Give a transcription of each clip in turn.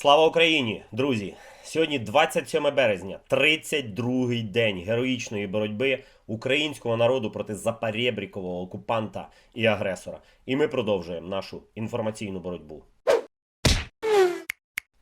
Слава Україні, друзі! Сьогодні 27 березня, 32-й день героїчної боротьби українського народу проти запарєбрікового окупанта і агресора. І ми продовжуємо нашу інформаційну боротьбу.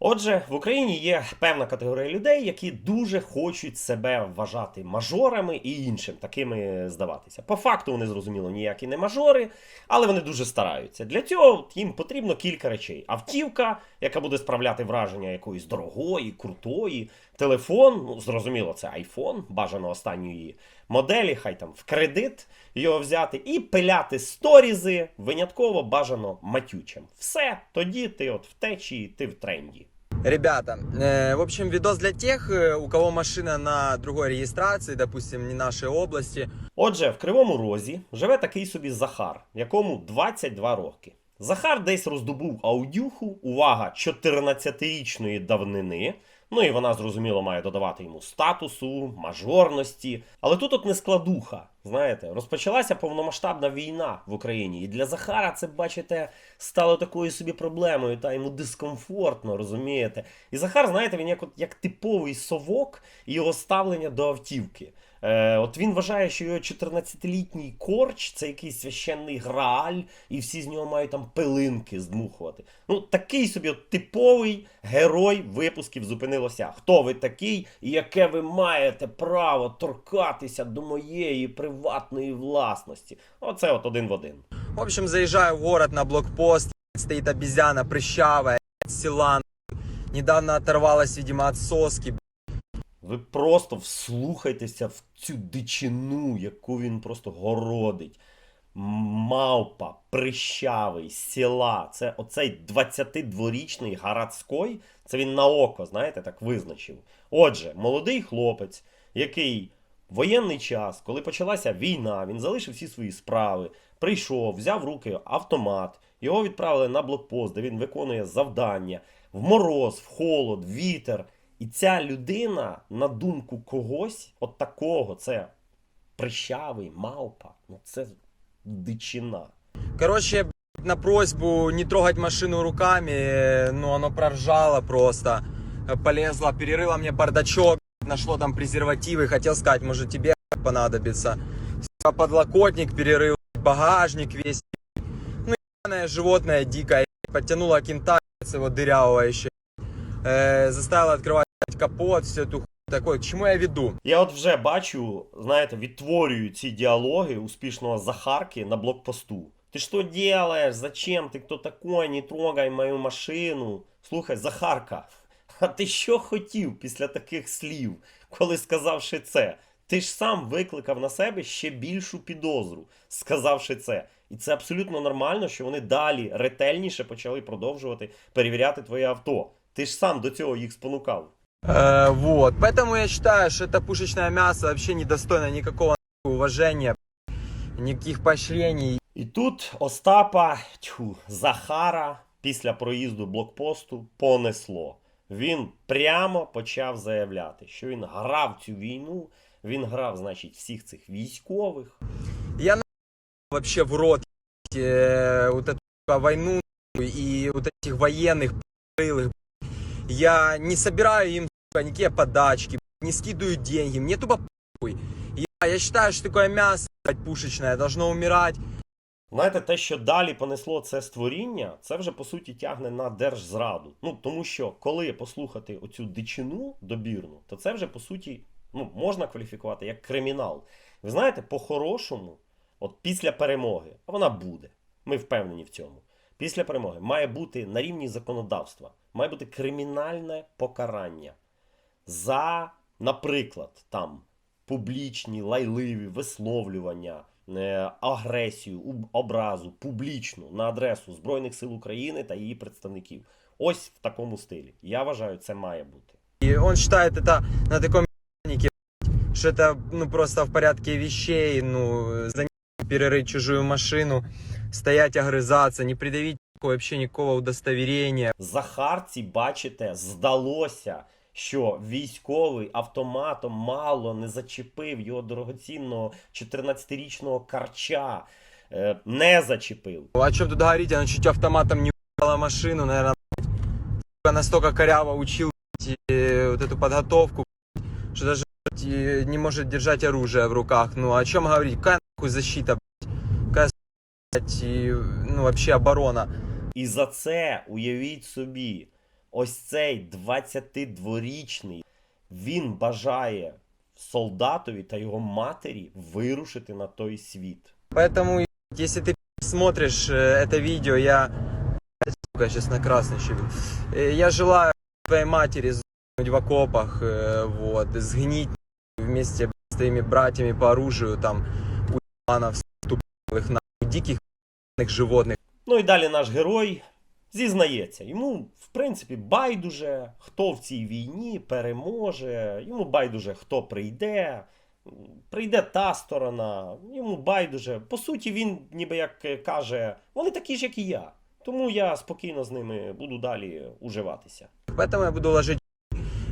Отже, в Україні є певна категорія людей, які дуже хочуть себе вважати мажорами і іншим такими здаватися. По факту вони зрозуміло ніякі не мажори, але вони дуже стараються. Для цього їм потрібно кілька речей: автівка, яка буде справляти враження якоїсь дорогої, крутої, телефон, ну зрозуміло, це айфон, бажано останньої моделі, хай там в кредит його взяти, і пиляти сторізи винятково бажано матючим. Все, тоді ти от в течії, ти в тренді. Ребята, э, в общем, видос для тех, э, у кого машина на другой реєстрації, допустим, не нашої області. Отже, в Кривому Розі живе такий собі Захар, якому 22 роки. Захар десь роздобув аудюху, увага, 14-річної давнини. Ну і вона, зрозуміло, має додавати йому статусу, мажорності. Але тут от не складуха. Знаєте, розпочалася повномасштабна війна в Україні. І для Захара це, бачите, стало такою собі проблемою, та йому дискомфортно, розумієте? І Захар, знаєте, він як, от, як типовий совок і його ставлення до автівки. Е, от він вважає, що його 14-літній корч це якийсь священний грааль, і всі з нього мають там пилинки здмухувати. Ну, такий собі от типовий герой випусків зупинилося. Хто ви такий і яке ви маєте право торкатися до моєї приватної власності? Оце от один в один. В общем, заезжаю в город на блокпост, стоит обезьяна прыщавая, села, недавно оторвалась, видимо, от соски. Ви просто вслухайтеся в цю дичину, яку він просто городить. Мавпа, прищавий, села. Це оцей 22-річний Гарацькой, це він на око, знаєте, так визначив. Отже, молодий хлопець, який в воєнний час, коли почалася війна, він залишив всі свої справи, прийшов, взяв руки автомат, його відправили на блокпост, де він виконує завдання в мороз, в холод, в вітер. І ця людина, на думку когось, от такого, це прищавий, мавпа, ну це дичина. Блядь, на просьбу не трогать машину руками, ну, оно проржало просто. Полезло, перерыло мне бардачок, нашло там презервативы, хотел сказать, может тебе понадобится. Подлокотник перерыл, багажник весь. Ну, ебаное животное дикое, блядь, подтянуло кента, его дырявого еще. Э, заставила открывать блядь, капот, всю хуйню такой. К чему я веду? Я от вже бачу, знаєте, відтворюю ці діалоги успішного Захарки на блокпосту. Ти що делаєш? Зачем? Ти хто такой? Не трогай мою машину. Слухай, Захарка, а ти що хотів після таких слів, коли сказавши це? Ти ж сам викликав на себе ще більшу підозру, сказавши це. І це абсолютно нормально, що вони далі ретельніше почали продовжувати перевіряти твоє авто. Ти ж сам до цього їх спонукав. Э, вот, поэтому я считаю, что это пушечное мясо вообще недостойно никакого нахуй уважения, никаких поощрений. І тут Остапа тьху, Захара після проїзду блокпосту понесло. Він прямо почав заявляти, що він грав цю війну, він грав, значить, всіх цих військових. Я на вообще в рот э, вот эту сука, войну нахуй, и вот этих военных рылых. Я не собираю им сука, никакие подачки, не скидываю деньги, мне тупо похуй. Я, я считаю, что такое мясо пушечное должно умирать. Знаєте, те, що далі понесло це створіння, це вже по суті тягне на держзраду. Ну тому що коли послухати оцю дичину добірну, то це вже по суті ну, можна кваліфікувати як кримінал. Ви знаєте, по-хорошому, от після перемоги, а вона буде. Ми впевнені в цьому. Після перемоги має бути на рівні законодавства, має бути кримінальне покарання за, наприклад, там публічні лайливі висловлювання, е, агресію, уб- образу публічну на адресу Збройних сил України та її представників. Ось в такому стилі. Я вважаю, це має бути. И он считает это на таком ебанике, что это ну просто в порядке вещей, ну за ним перерыть чужую машину, стоять огрызаться, не придавить вообще никакого удостоверения. Захарці, бачите, здалося, що військовий автоматом мало не зачепив його дорогоцінного 14-річного карча. Е, не зачепив. О чем тут говорить, она чуть автоматом не ебала машину, наверное, настолько коряво учил и вот эту подготовку, что даже и не может держать оружие в руках. Ну о чем говорить? Какая нахуй защита? Какая и, ну вообще оборона? І за це уявіть собі, ось цей 22-річний, він бажає солдатові та його матері вирушити на той світ. Поэтому, если ты смотришь э, это видео, я... Сука, сейчас на красный еще. Э, Я желаю твоей матери сгнуть в окопах, э, вот, сгнить вместе с твоими братьями по оружию, там, у ебанов, тупых, нахуй, диких ебаных животных. Ну і далі наш герой зізнається, йому, в принципі, байдуже, хто в цій війні переможе, йому байдуже, хто прийде. Прийде та сторона, йому байдуже. По суті, він ніби як е, каже, вони такі ж, як і я. Тому я спокійно з ними буду далі уживатися. Поэтому я буду ложить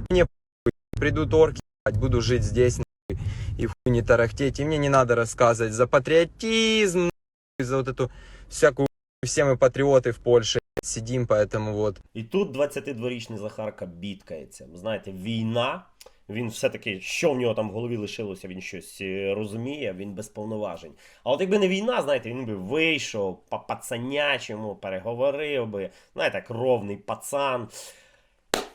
мне похуй. придут орки, ебать, буду жить здесь нахуй, и в хуй не тарахтеть. И мне не надо рассказывать за патриотизм, нахуй, за вот эту всякую хуйню. все мы патриоты в Польше ебать, сидим, поэтому вот. І тут 22-річний Захарка бідкається. Знаєте, війна. Він все-таки, що в нього там в голові лишилося, він щось е, розуміє, він без повноважень. А от якби не війна, знаєте, він би вийшов по пацанячому, переговорив би, знаєте, як ровний пацан.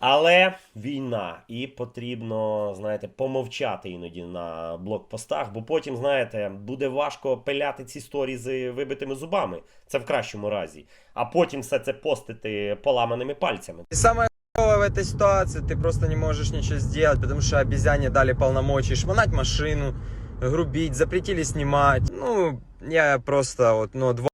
Але війна, і потрібно, знаєте, помовчати іноді на блокпостах, бо потім, знаєте, буде важко пиляти ці сторі з вибитими зубами. Це в кращому разі. А потім все це постити поламаними пальцями. И самое хуёвое в этой ситуации, ты просто не можешь ничего сделать, потому что обезьяне дали полномочий шмонать машину, грубить, запретили снимать. Ну, я просто вот, ну, два...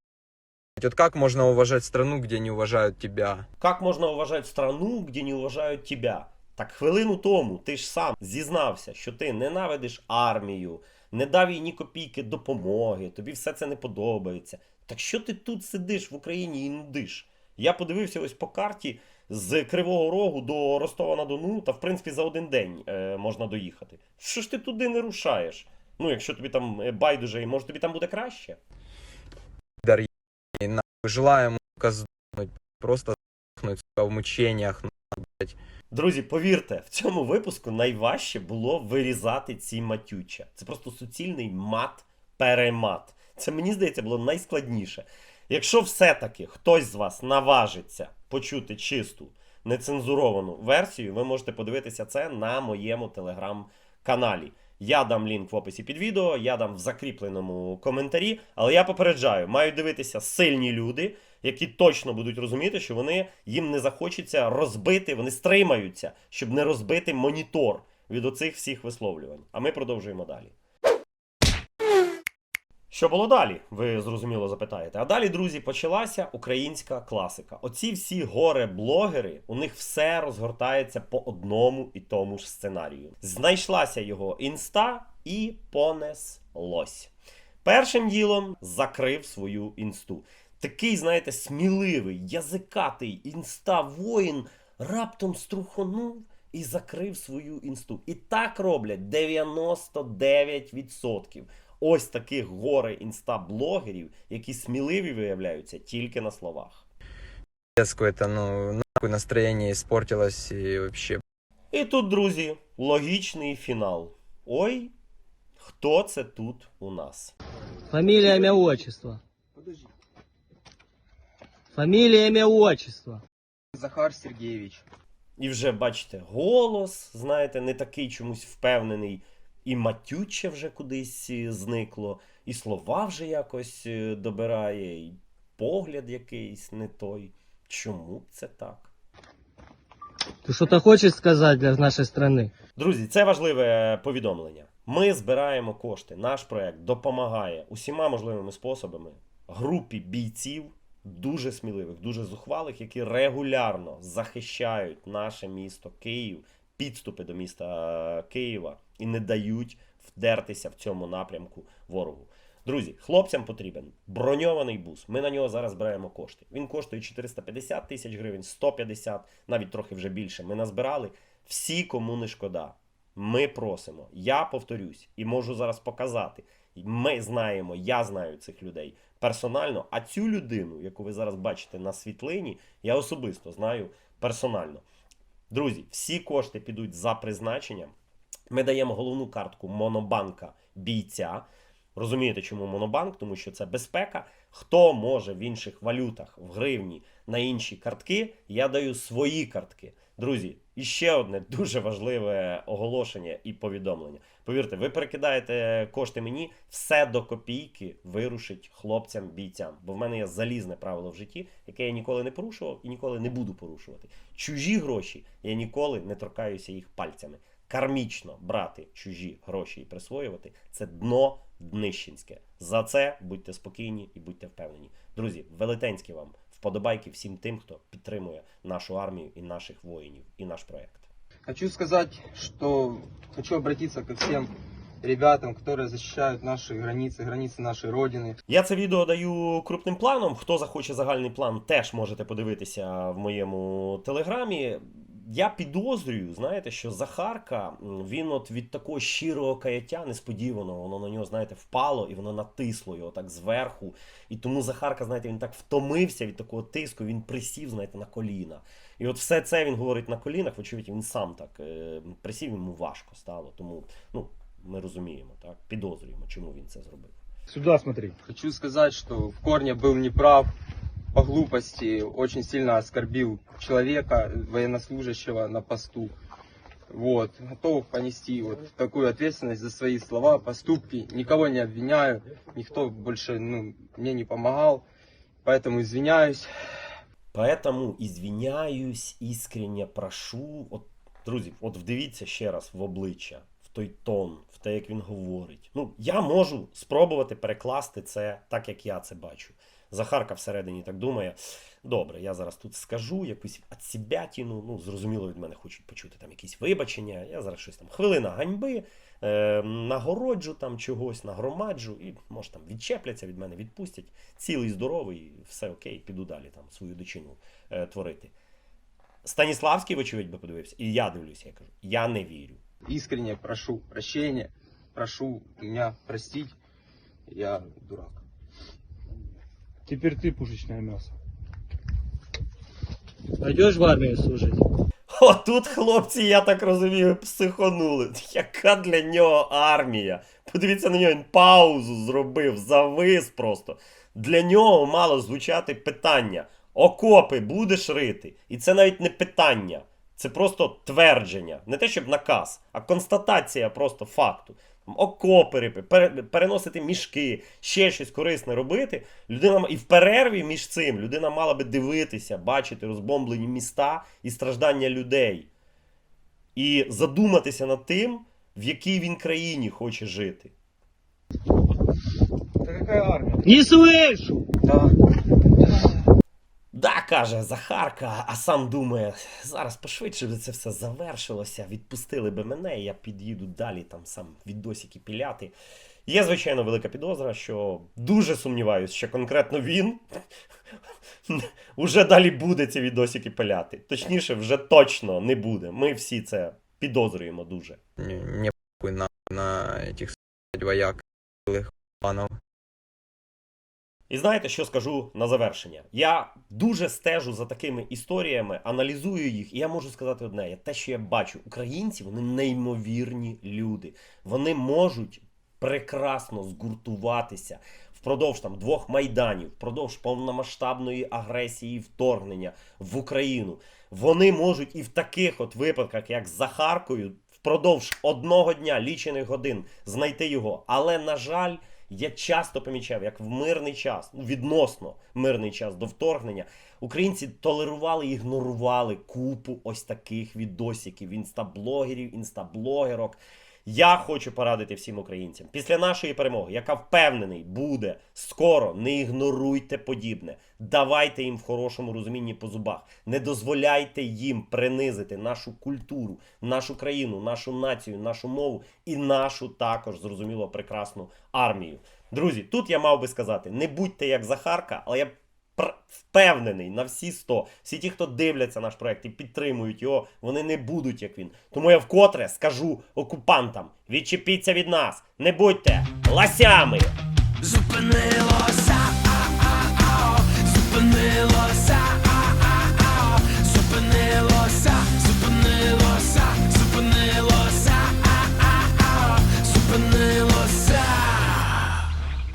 Вот как можно уважать страну, где не уважают тебя? Как можна уважати страну, де не уважають тебе? Так хвилину тому ти ж сам зізнався, що ти ненавидиш армію, не дав їй ні копійки допомоги, тобі все це не подобається. Так що ти тут сидиш в Україні і нудиш? Я подивився ось по карті з Кривого Рогу до Ростова на Дону, та в принципі за один день е, можна доїхати. Що ж ти туди не рушаєш? Ну, якщо тобі там е, байдуже, і може тобі там буде краще? Ебаный, нахуй. Желаю сдохнуть, просто сдохнуть, в мучениях. Друзі, повірте, в цьому випуску найважче було вирізати ці матюча. Це просто суцільний мат-перемат. Це мені здається було найскладніше. Якщо все-таки хтось з вас наважиться почути чисту, нецензуровану версію, ви можете подивитися це на моєму телеграм-каналі. Я дам лінк в описі під відео, я дам в закріпленому коментарі, але я попереджаю, мають дивитися сильні люди, які точно будуть розуміти, що вони їм не захочеться розбити, вони стримаються, щоб не розбити монітор від оцих всіх висловлювань. А ми продовжуємо далі. Що було далі? Ви зрозуміло запитаєте. А далі, друзі, почалася українська класика. Оці всі горе-блогери, у них все розгортається по одному і тому ж сценарію. Знайшлася його інста і понеслось. Першим ділом закрив свою інсту. Такий, знаєте, сміливий, язикатий інста-воїн раптом струхонув і закрив свою інсту. І так роблять 99%. Ось таких горе інста-блогерів, які сміливі виявляються тільки на словах. Пиздец ну, нахуй настроение испортилось и вообще. І тут, друзі, логічний фінал. Ой, хто це тут у нас? Фамилия, имя, отчество. Фамилия, имя, отчество. Захар Сергеевич. І вже бачите, голос, знаєте, не такий чомусь впевнений, і матюче вже кудись е, зникло, і слова вже якось е, добирає, і погляд якийсь не той. Чому це так? Ты что-то хочешь сказать для нашей страны? Друзі, це важливе повідомлення. Ми збираємо кошти. Наш проект допомагає усіма можливими способами групі бійців, дуже сміливих, дуже зухвалих, які регулярно захищають наше місто Київ, підступи до міста Києва і не дають вдертися в цьому напрямку ворогу. Друзі, хлопцям потрібен броньований бус. Ми на нього зараз збираємо кошти. Він коштує 450 тисяч гривень, 150, навіть трохи вже більше. Ми назбирали всі, кому не шкода. Ми просимо. Я повторюсь і можу зараз показати. Ми знаємо, я знаю цих людей персонально. А цю людину, яку ви зараз бачите на світлині, я особисто знаю персонально. Друзі, всі кошти підуть за призначенням. Ми даємо головну картку Монобанка бійця. Розумієте, чому Монобанк? Тому що це безпека. Хто може в інших валютах, в гривні, на інші картки, я даю свої картки. Друзі, і ще одне дуже важливе оголошення і повідомлення. Повірте, ви перекидаєте кошти мені, все до копійки вирушить хлопцям, бійцям. Бо в мене є залізне правило в житті, яке я ніколи не порушував і ніколи не буду порушувати. Чужі гроші я ніколи не торкаюся їх пальцями. Кармічно брати чужі гроші і присвоювати це дно днищенське. За це будьте спокійні і будьте впевнені. Друзі, велетенські вам вподобайки всім тим, хто підтримує нашу армію і наших воїнів, і наш проект. Хочу сказать, что хочу обратиться ко всем ребятам, которые защищают наши границы, границы нашей Родины. Я це відео даю крупним планом. Хто захоче загальний план, теж можете подивитися в моєму телеграмі. Я підозрюю, знаєте, що Захарка він от від такого щирого каяття несподівано, воно на нього, знаєте, впало і воно натисло його так зверху. І тому Захарка, знаєте, він так втомився від такого тиску, він присів, знаєте, на коліна. І от все це він говорить на колінах, вочевидь, він сам так е, присів, йому важко стало. Тому ну, ми розуміємо, так, підозрюємо, чому він це зробив. Сюда смотри. Хочу сказать, что в корне был неправ по глупости, очень сильно оскорбил человека, военнослужащего на посту. Вот, готов понести вот такую ответственность за свои слова, поступки. Никого не обвиняю, никто больше ну, мне не помогал, поэтому извиняюсь. Поэтому извиняюсь, искренне прошу. От, друзі, от вдивіться ще раз в обличчя, в той тон, в те, як він говорить. Ну, я можу спробувати перекласти це так, як я це бачу. Захарка всередині так думає. Добре, я зараз тут скажу якусь отсібятіну, ну, зрозуміло, від мене хочуть почути там якісь вибачення. Я зараз щось там хвилина ганьби, е, нагороджу там чогось, нагромаджу, і може там відчепляться від мене, відпустять. Цілий здоровий, все окей, піду далі там свою дичину е, творити. Станіславський, вочевидь, би подивився, і я дивлюся, я кажу, я не вірю. Искренне прошу прощения, прошу меня простить, я дурак. Теперь ты пушечное мясо. Пойдешь в армию служить? О, тут хлопці, я так розумію, психонули. Яка для нього армія? Подивіться на нього, він паузу зробив, завис просто. Для нього мало звучати питання: окопи будеш рити? І це навіть не питання, це просто твердження. Не те, щоб наказ, а констатація просто факту. Окопи рипи, переносити мішки, ще щось корисне робити. Людина і в перерві між цим людина мала би дивитися, бачити розбомблені міста і страждання людей. І задуматися над тим, в якій він країні хоче жити. Это какая армия? Не слышу! Да, Да, каже Захарка, а сам думає, зараз пошвидше би це все завершилося, відпустили би мене, я під'їду далі, там сам відосики піляти. Є, звичайно, велика підозра, що дуже сумніваюсь, що конкретно він уже далі буде ці відосики пиляти. Точніше, вже точно не буде. Ми всі це підозрюємо дуже. Мне похуй на, на с***ть, вояк. І знаєте, що скажу на завершення? Я дуже стежу за такими історіями, аналізую їх, і я можу сказати одне: те, що я бачу, українці вони неймовірні люди. Вони можуть прекрасно згуртуватися впродовж там двох майданів, впродовж повномасштабної агресії вторгнення в Україну. Вони можуть і в таких от випадках, як з Захаркою, впродовж одного дня, лічених годин, знайти його. Але на жаль. Я часто помічав, як в мирний час, ну відносно мирний час до вторгнення, українці толерували і ігнорували купу ось таких відосиків, інстаблогерів, інстаблогерок. Я хочу порадити всім українцям після нашої перемоги, яка впевнений буде скоро, не ігноруйте подібне. Давайте їм в хорошому розумінні по зубах. Не дозволяйте їм принизити нашу культуру, нашу країну, нашу націю, нашу мову і нашу також зрозуміло прекрасну армію. Друзі, тут я мав би сказати: не будьте як Захарка, але я впевнений на всі 100. Всі ті, хто дивляться наш проект і підтримують його, вони не будуть як він. Тому я вкотре скажу окупантам: відчепіться від нас, не будьте ласями! Зупинилось